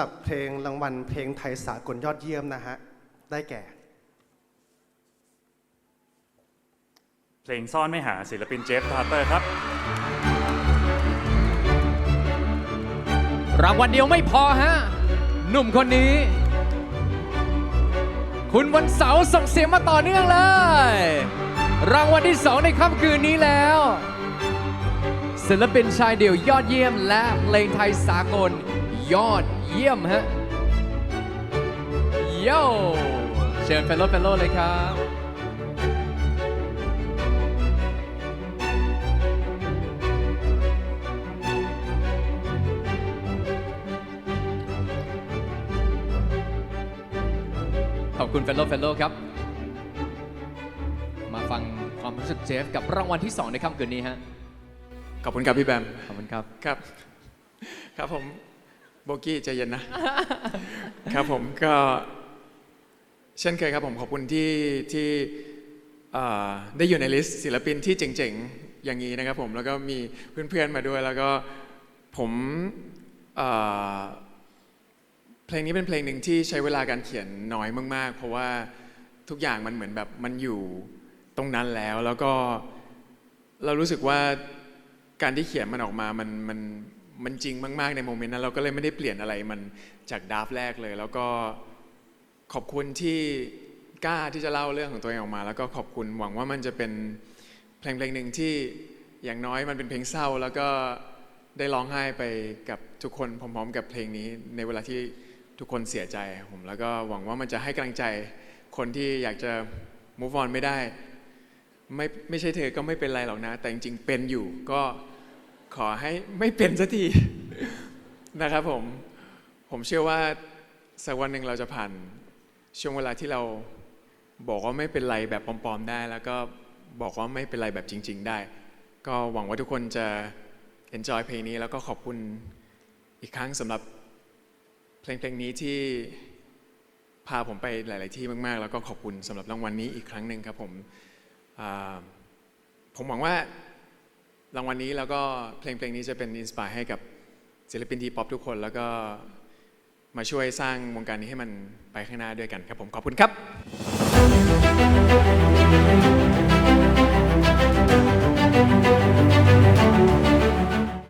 หรับเพลงรางวัลเพลงไทยสากลยอดเยี่ยมนะฮะ ได้แก่ เพลงซ่อนไม่หาศิลปินเจฟพาร์เตอร์ครับ รางวัลเดียวไม่พอฮะ หนุ่มคนนี้ คุณวันเสาร์ส่งเสียงมาต่อเนื่องเลย รางวัลที่สองในค่ำคืนนี้แล้วศิลปินชายเดี่ยวยอดเยี่ยมและเพลงไทยสากล ยอดเยี่ยมฮะโย่เชิญเฟลโลเฟลโลเลยครับขอบคุณเฟลโลเฟลโลครับ มาฟังความรู้สึกเจฟกับรางวัลที่ 2 ในค่ำคืนนี้ฮะ ขอบคุณครับพี่แบม ขอบคุณครับ ครับ ครับผม โบกี้ใจเย็นนะ ครับผมก็ เช่นเคยครับผมขอบคุณที่ที่ได้อยู่ในลิสต์ศิลปินที่เจ๋งๆ อย่างนี้นะครับผมแล้วก็มีเพื่อนๆมาด้วย แล้วก็ผมเอ่อเพลงนี้เป็นเพลงหนึ่งที่ใช้เวลาการเขียนน้อยมาก ๆ เพราะว่าทุกอย่างมันเหมือนแบบมันอยู่ตรงนั้นแล้วแล้วก็เรารู้สึกว่าการที่เขียนมันออกมามันมัน มันจริงมากๆในโมเมนต์นั้นเราก็เลยไม่ได้เปลี่ยนอะไรมันจากดาฟแรกเลย แล้วก็ขอบคุณที่กล้าที่จะเล่าเรื่องของตัวเองออกมา แล้วก็ขอบคุณหวังว่ามันจะเป็นเพลงเพลงหนึ่งที่อย่างน้อยมันเป็นเพลงเศร้า แล้วก็ได้ร้องไห้ไปกับทุกคนพร้อมๆ กับเพลงนี้ ในเวลาที่ทุกคนเสียใจผมแล้วก็หวังว่ามันจะให้กำลังใจคนที่อยากจะ move on ไม่ได้ ไม่ไม่ใช่เธอก็ไม่เป็นไรหรอกนะ แต่จริงๆเป็นอยู่ก็ ขอให้ไม่เป็นสักทีนะครับผม ผมเชื่อว่าสักวันหนึ่งเราจะผ่าน ช่วงเวลาที่เราบอกว่าไม่เป็นไรแบบปลอมๆได้ แล้วก็บอกว่าไม่เป็นไรแบบจริง ๆ ได้ ก็หวังว่าทุกคนจะ enjoy เพลงนี้ แล้วก็ขอบคุณอีกครั้งสำหรับเพลงเพลงนี้ที่พาผมไปหลาย ๆ ที่มาก ๆ แล้วก็ขอบคุณสำหรับรางวัลนี้อีกครั้งหนึ่งครับผมผมหวังว่า รางวัลนี้แล้วก็เพลงเพลงนี้จะเป็นอินสปายให้กับศิลปินทีป๊อปทุกคน แล้วก็มาช่วยสร้างวงการนี้ให้มันไปข้างหน้าด้วยกันครับผมขอบคุณครับ